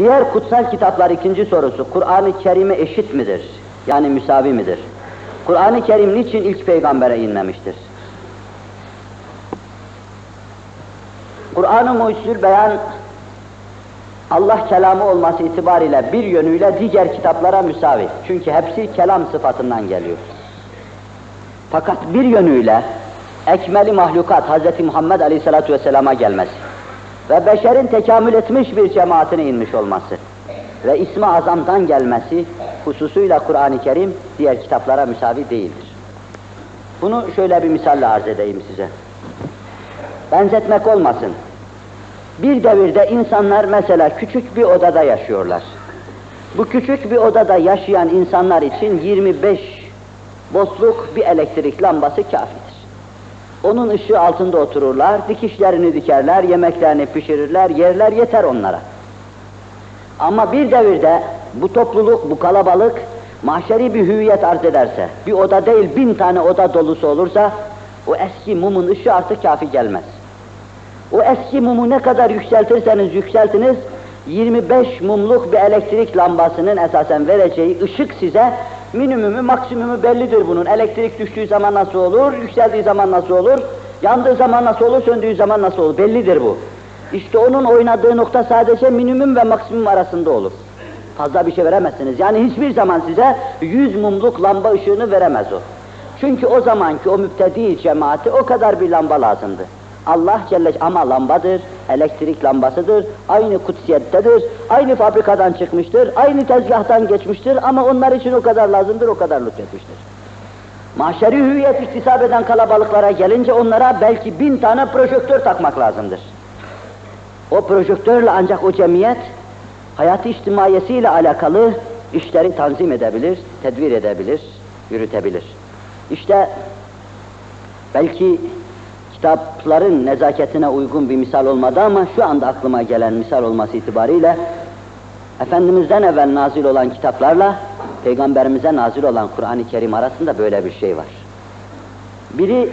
Diğer kutsal kitaplar ikinci sorusu, Kur'an-ı Kerim'e eşit midir? Yani müsavi midir? Kur'an-ı Kerim niçin ilk peygambere inmemiştir? Kur'an-ı Mucizül Beyan Allah kelamı olması itibariyle bir yönüyle diğer kitaplara müsavi. Çünkü hepsi kelam sıfatından geliyor. Fakat bir yönüyle ekmeli mahlukat Hz. Muhammed Aleyhisselatü Vesselam'a gelmesi ve beşerin tekamül etmiş bir cemaatine inmiş olması ve ismi azamdan gelmesi hususuyla Kur'an-ı Kerim diğer kitaplara müsavi değildir. Bunu şöyle bir misalle arz edeyim size. Benzetmek olmasın. Bir devirde insanlar mesela küçük bir odada yaşıyorlar. Bu küçük bir odada yaşayan insanlar için 25 bosluk bir elektrik lambası kafidir. Onun ışığı altında otururlar, dikişlerini dikerler, yemeklerini pişirirler, yerler yeter onlara. Ama bir devirde bu topluluk, bu kalabalık mahşeri bir hüviyet arz ederse, bir oda değil bin tane oda dolusu olursa, o eski mumun ışığı artık kafi gelmez. O eski mumu ne kadar yükseltirseniz yükseltiniz, 25 mumluk bir elektrik lambasının esasen vereceği ışık size minimumu maksimumu bellidir bunun. Elektrik düştüğü zaman nasıl olur, yükseldiği zaman nasıl olur, yandığı zaman nasıl olur, söndüğü zaman nasıl olur, bellidir bu. İşte onun oynadığı nokta sadece minimum ve maksimum arasında olur. Fazla bir şey veremezsiniz. Yani hiçbir zaman size 100 mumluk lamba ışığını veremez o. Çünkü o zamanki o müptedi cemaati o kadar bir lamba lazımdı. Allah Celle ama lambadır, elektrik lambasıdır, aynı kutsiyettedir, aynı fabrikadan çıkmıştır, aynı tezgahtan geçmiştir ama onlar için o kadar lazımdır, o kadar lütfetmiştir. Mahşeri hüviyet iktisap eden kalabalıklara gelince onlara belki bin tane projektör takmak lazımdır. O projektörle ancak o cemiyet hayatı içtimaiyesiyle alakalı işleri tanzim edebilir, tedbir edebilir, yürütebilir. İşte belki kitapların nezaketine uygun bir misal olmadı ama şu anda aklıma gelen misal olması itibariyle Efendimiz'den evvel nazil olan kitaplarla Peygamberimize nazil olan Kur'an-ı Kerim arasında böyle bir şey var. Biri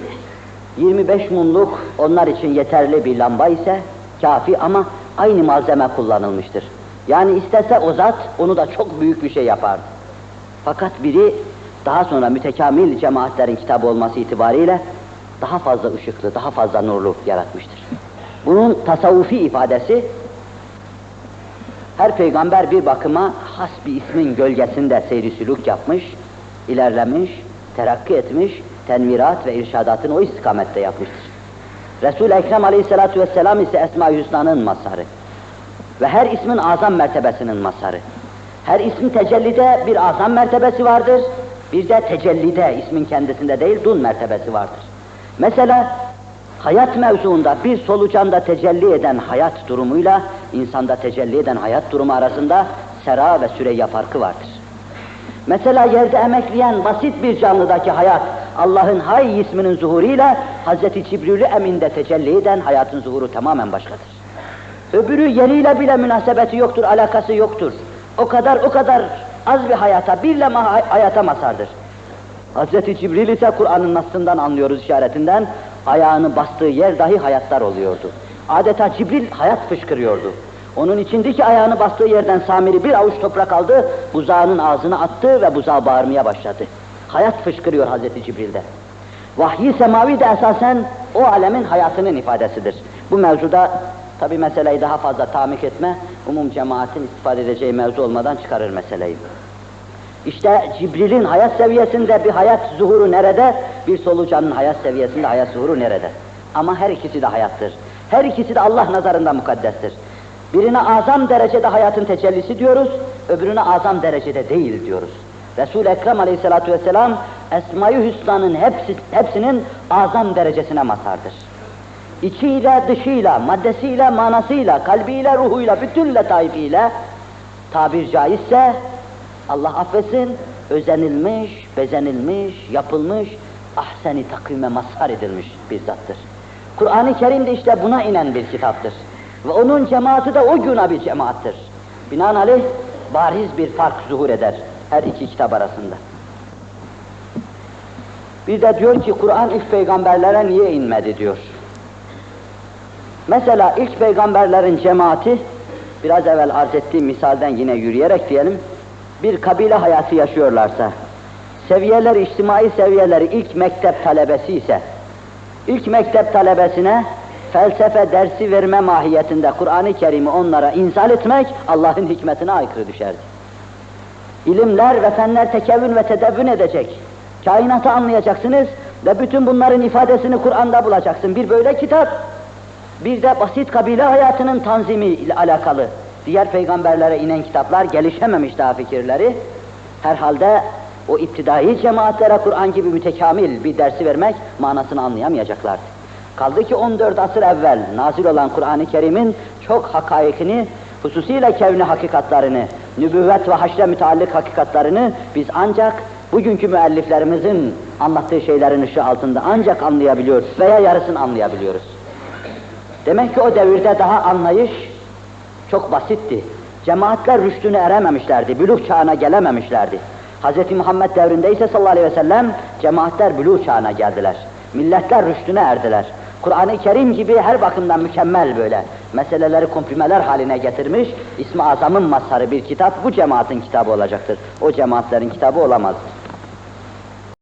25 mumluk onlar için yeterli bir lamba ise kafi ama aynı malzeme kullanılmıştır. Yani istese o zat onu da çok büyük bir şey yapardı. Fakat biri daha sonra mütekamil cemaatlerin kitabı olması itibariyle daha fazla ışıklı, daha fazla nurlu yaratmıştır. Bunun tasavvufi ifadesi her peygamber bir bakıma has bir ismin gölgesinde seyri sülük yapmış, ilerlemiş, terakki etmiş, tenvirat ve irşadatını o istikamette yapmıştır. Resul-i Ekrem aleyhissalatu vesselam ise Esma-i Hüsna'nın mazharı ve her ismin azam mertebesinin mazharı. Her ismin tecellide bir azam mertebesi vardır, bir de tecellide ismin kendisinde değil dun mertebesi vardır. Mesela hayat mevzuunda bir solucanda tecelli eden hayat durumuyla insanda tecelli eden hayat durumu arasında sera ve süreyya farkı vardır. Mesela yerde emekleyen basit bir canlıdaki hayat Allah'ın hay isminin zuhuruyla Hz. Cibril-i Emin'de tecelli eden hayatın zuhuru tamamen başkadır. Öbürü yeriyle bile münasebeti yoktur, alakası yoktur. O kadar o kadar az bir hayata, bir lema hayata masardır. Hz. Cibril ise Kur'an'ın nasından anlıyoruz işaretinden, ayağını bastığı yer dahi hayatlar oluyordu. Adeta Cibril hayat fışkırıyordu. Onun içindeki ayağını bastığı yerden Samiri bir avuç toprak aldı, buzağının ağzına attı ve buzağı bağırmaya başladı. Hayat fışkırıyor Hz. Cibril'de. Vahyi semavi de esasen o alemin hayatının ifadesidir. Bu mevzuda tabi meseleyi daha fazla tamik etme, umum cemaatin istifade edeceği mevzu olmadan çıkarır meseleyi. İşte Cibril'in hayat seviyesinde bir hayat zuhuru nerede? Bir solucanın hayat seviyesinde hayat zuhuru nerede? Ama her ikisi de hayattır. Her ikisi de Allah nazarında mukaddestir. Birine azam derecede hayatın tecellisi diyoruz, öbürüne azam derecede değil diyoruz. Resul-i Ekrem aleyhissalatu vesselam, Esma-i Hüsna'nın hepsi, hepsinin azam derecesine mazhardır. İçiyle, dışıyla, maddesiyle, manasıyla, kalbiyle, ruhuyla, bütün letaifiyle, tabir caizse, Allah affetsin, özenilmiş, bezenilmiş, yapılmış, ahseni takvime mazhar edilmiş bir zattır. Kur'an-ı Kerim de işte buna inen bir kitaptır. Ve onun cemaati de o güne bir cemaattir. Binaenaleyh bariz bir fark zuhur eder her iki kitap arasında. Bir de diyor ki Kur'an ilk peygamberlere niye inmedi diyor. Mesela ilk peygamberlerin cemaati biraz evvel arz ettiğim misalden yine yürüyerek diyelim, bir kabile hayatı yaşıyorlarsa, seviyeler, içtimai seviyeleri ilk mektep talebesi ise, ilk mektep talebesine felsefe dersi verme mahiyetinde Kur'an-ı Kerim'i onlara inzal etmek Allah'ın hikmetine aykırı düşerdi. İlimler ve fenler tekevün ve tedebbün edecek. Kainatı anlayacaksınız ve bütün bunların ifadesini Kur'an'da bulacaksın. Bir böyle kitap, bir de basit kabile hayatının tanzimi ile alakalı. Diğer peygamberlere inen kitaplar gelişememiş daha fikirleri. Herhalde o iptidai cemaatlere Kur'an gibi mütekamil bir dersi vermek manasını anlayamayacaklardı. Kaldı ki 14 asır evvel nazil olan Kur'an-ı Kerim'in çok hakaikini, hususiyle kevni hakikatlarını, nübüvvet ve haşre müteallik hakikatlarını biz ancak bugünkü müelliflerimizin anlattığı şeylerin ışığı altında ancak anlayabiliyoruz veya yarısını anlayabiliyoruz. Demek ki o devirde daha anlayış çok basitti. Cemaatler rüştüne erememişlerdi, bülük çağına gelememişlerdi. Hz. Muhammed devrinde ise sallallahu aleyhi ve sellem cemaatler bülük çağına geldiler. Milletler rüştüne erdiler. Kur'an-ı Kerim gibi her bakımdan mükemmel böyle meseleleri komprimeler haline getirmiş, İsmi Azam'ın mazharı bir kitap bu cemaatin kitabı olacaktır. O cemaatlerin kitabı olamaz.